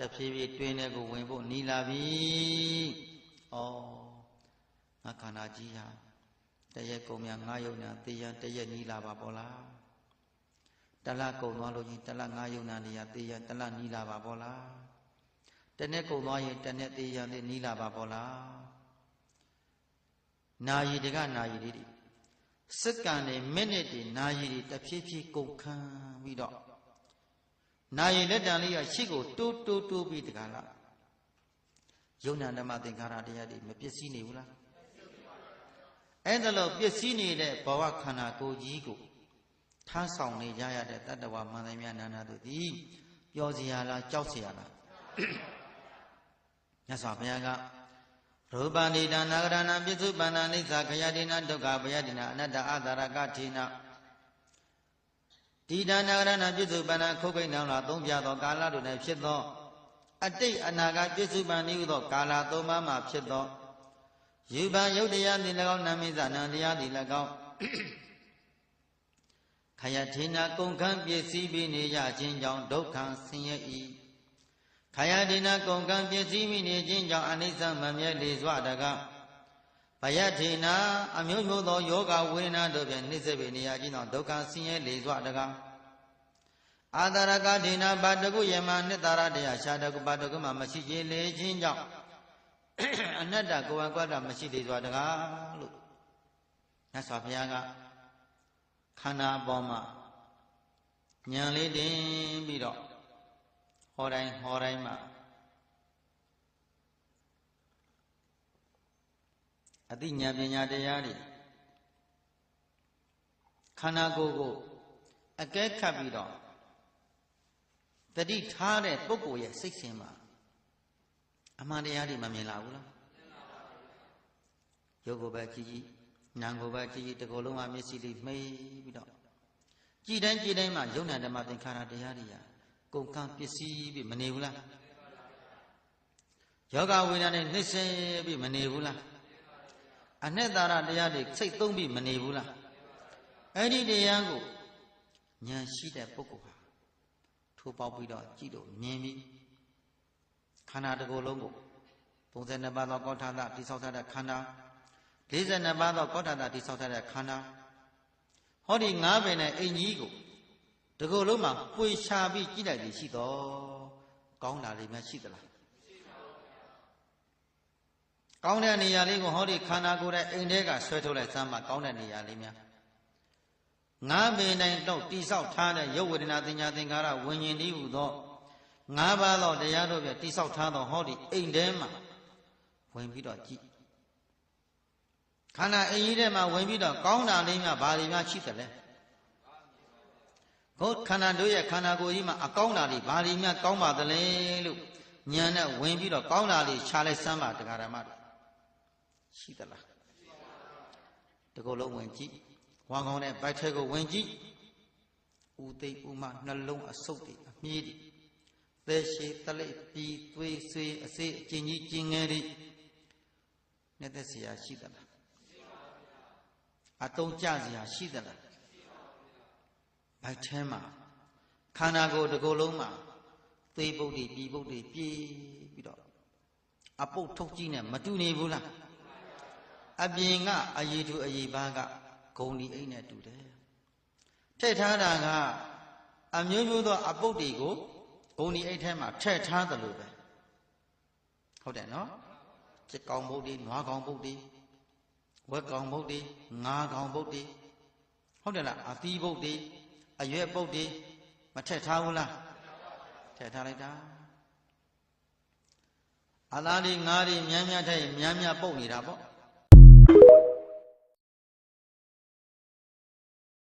တဖြည်းဖြည်းတွင်းထဲကိုဝင်ဖို့နီးလာပြီဩငါခန္ဓာကြီးဟာတရက်ကုန်မြငါယုံနာတေးရန်တရက်နီးလာပါပေါ့လားတလကုန်သွားလို့ချင်းတလငါယုံနာနေရတေးရန်တလနီးလာပါပေါ့လားတနေ့ကုန်သွားရင်တနေ့တေးရန်လေးနီးလာပါပေါ့လားနာယီတကနာယီလေးတွေစက္ကန့်တွေမိနစ်တွေနာယီတွေတဖြည်းဖြည်းကုန်ခန်းပြီးတော့ နာယီလက်တံလေးကရှေ့ကိုတိုးတိုးတိုးပြီးတကလားယုံနာဓမ္မသင်္ခါရတရားတွေမပစ္စည်းနေဘူးလားအဲ့ဒါလို့ပစ္စည်းနေတဲ့ဘဝခန္ဓာကိုယ်ကြီးကိုထားဆောင်နေကြရတဲ့တတ္တဝမန္တမြနာနာတို့သည်ပျော်စရာလားကြောက်စရာလားမြတ်စွာဘုရားကရူပန္တိတနာဂရဏပစ္စုပန္နာနိစ္စခယတိနာဒုက္ခဘယတိနာအနတ္တအတရကထေနာ ဒီဒါနာဂရဏပစ္စုပန္နာခုတ်ခိတ်နောင်လာသုံးပြသောကာလတို့၌ဖြစ်သောအတိတ်အနာဂတ်ပစ္စုပန်ဤဟုသောကာလသုံးပါးမှဖြစ်သောယူပံယုတ်တရားသည်၎င်းနာမိသနာတရားသည်၎င်းခယထေနာကုန်ခံပစ္စည်းပြီးနေရခြင်းကြောင့်ဒုက္ခဆင်းရဲ၏ခယထေနာကုန်ခံပစ္စည်းပြီးနေခြင်းကြောင့်အနိစ္စမမြဲလေစွာတကား ဘယထေနာအမျိုးမျိုးသောယောဂဝေဒနာတို့ဖြင့်နှိစ္စပေနေရခြင်းကြောင့်ဒုက္ခဆင်းရဲလေစွာတကားအာတရကထေနာဘာတကုယမနှစ်သာရတရားရှာတကုဘာတကုမှမရှိခြင်းလေခြင်းကြောင့်အနတ္တကိုယ်ဝကွက်တာမရှိသေးစွာတကားလို့မြတ်စွာဘုရားကခန္ဓာအပေါ်မှာဉာဏ်လေးတင်ပြီးတော့ဟောတိုင်းဟောတိုင်းမှာ အသိဉာဏ်ပညာတရားတွေခန္ဓာကိုယ်ကိုအကဲခတ်ပြီးတော့တတိထားတဲ့ပုဂ္ဂိုလ်ရဲ့စိတ်ရှင်မှာအမှန်တရားတွေမမြင်လာဘူးလားရုပ်ကိုပဲကြည်ကြည်နာမ်ကိုပဲကြည်ကြည်တကောလုံးမှာမျက်စိလေးမှိပြီးတော့ကြည်တိုင်းကြည်တိုင်းမှာယုံနာဓမ္မသင်္ခါရတရားတွေဟာကုန်ကံပစ္စည်းပြီးမနေဘူးလားယောဂဝေဒနာနဲ့နှိမ့်ဆဲပြီးမနေဘူးလား အနှစ်သာရတရားတွေစိတ်သုံးပြီးမနေဘူးလားအဲ့ဒီတရားကိုဉာဏ်ရှိတဲ့ပုဂ္ဂိုလ်ဟာထိုးပေါက်ပြီးတော့ကြည့်လို့မြင်ပြီးခန္ဓာတစ်ကိုယ်လုံးကို32ပါးသောကောဋ္ဌာသတိဆောက်ထားတဲ့ခန္ဓာ42ပါးသောကောဋ္ဌာသတိဆောက်ထားတဲ့ခန္ဓာဟောဒီ၅ပင်နဲ့အိမ်ကြီးကိုဒီကိုယ်လုံးမှာပွေရှာပြီးကြည့်လိုက်ပြီးရှိတော့ကောင်းတာလေးများရှိသလား ကောင်းတဲ့နေရာလေးကိုဟောဒီခန္ဓာကိုယ်ရဲ့အိမ်ထဲကဆွဲထုတ်လိုက်စမ်းမှကောင်းတဲ့နေရာလေးများငါးပင်တိုင်းတော့တိဆောက်ထားတဲ့ရုပ်ဝေဒနာသင်ညာသင်္ခါရဝิญဉ်တည်းဟူသောငါးပါးသောတရားတို့ပြတိဆောက်ထားသောဟောဒီအိမ်ထဲမှာဝင်ပြီးတော့ကြည့်ခန္ဓာအိမ်ကြီးထဲမှာဝင်ပြီးတော့ကောင်းတာလေးများဘာတွေများရှိသလဲဘုခန္ဓာတို့ရဲ့ခန္ဓာကိုယ်ကြီးမှာအကောင်းတာတွေဘာတွေများကောင်းပါသလဲလို့ဉာဏ်နဲ့ဝင်ပြီးတော့ကောင်းတာလေးခြာလိုက်စမ်းပါတရားဓမ္မတွေ ရှိသလားတကုတ်လုံးဝင်ကြည့်ဝါကောင်းတဲ့ဘိုက်ထဲကိုဝင်ကြည့်ဥသိပ်ဥမနှလုံးအဆုတ်တွေအမြည်တွေသေရှိတလိပ်ပြီးသွေးဆွေးအစေးအကျဉ်းကြီးကျင်ငယ်တွေနဲ့သက်စရာရှိသလားအတုံးကြစရာရှိသလားဘိုက်ထဲမှာခန္ဓာကိုယ်တစ်ကိုယ်လုံးမှာသွေးပုတ်တွေပြီးပုတ်တွေပြေးပြီးတော့အပုတ်ထုတ်ကြည့်နေမတူနေဘူးလား အပြင်ကအရေးသူအရေးပါကဂုံဒီအိတ်နဲ့တူတယ်ထည့်ထားတာကအမျိုးမျိုးသောအပုတ်တွေကိုဂုံဒီအိတ်ထဲမှာထည့်ထားသလိုပဲဟုတ်တယ်နော်จิตကောင်ပုတ်တွေနွားကောင်ပုတ်တွေဝက်ကောင်ပုတ်တွေငါးကောင်ပုတ်တွေဟုတ်တယ်လားအသီးပုတ်တွေအရွက်ပုတ်တွေမထည့်ထားဘူးလားထည့်ထားလိုက်တာအသားတွေငါးတွေမြန်းမြန်းထည့်ရင်မြန်းမြန်းပုတ်နေတာပေါ့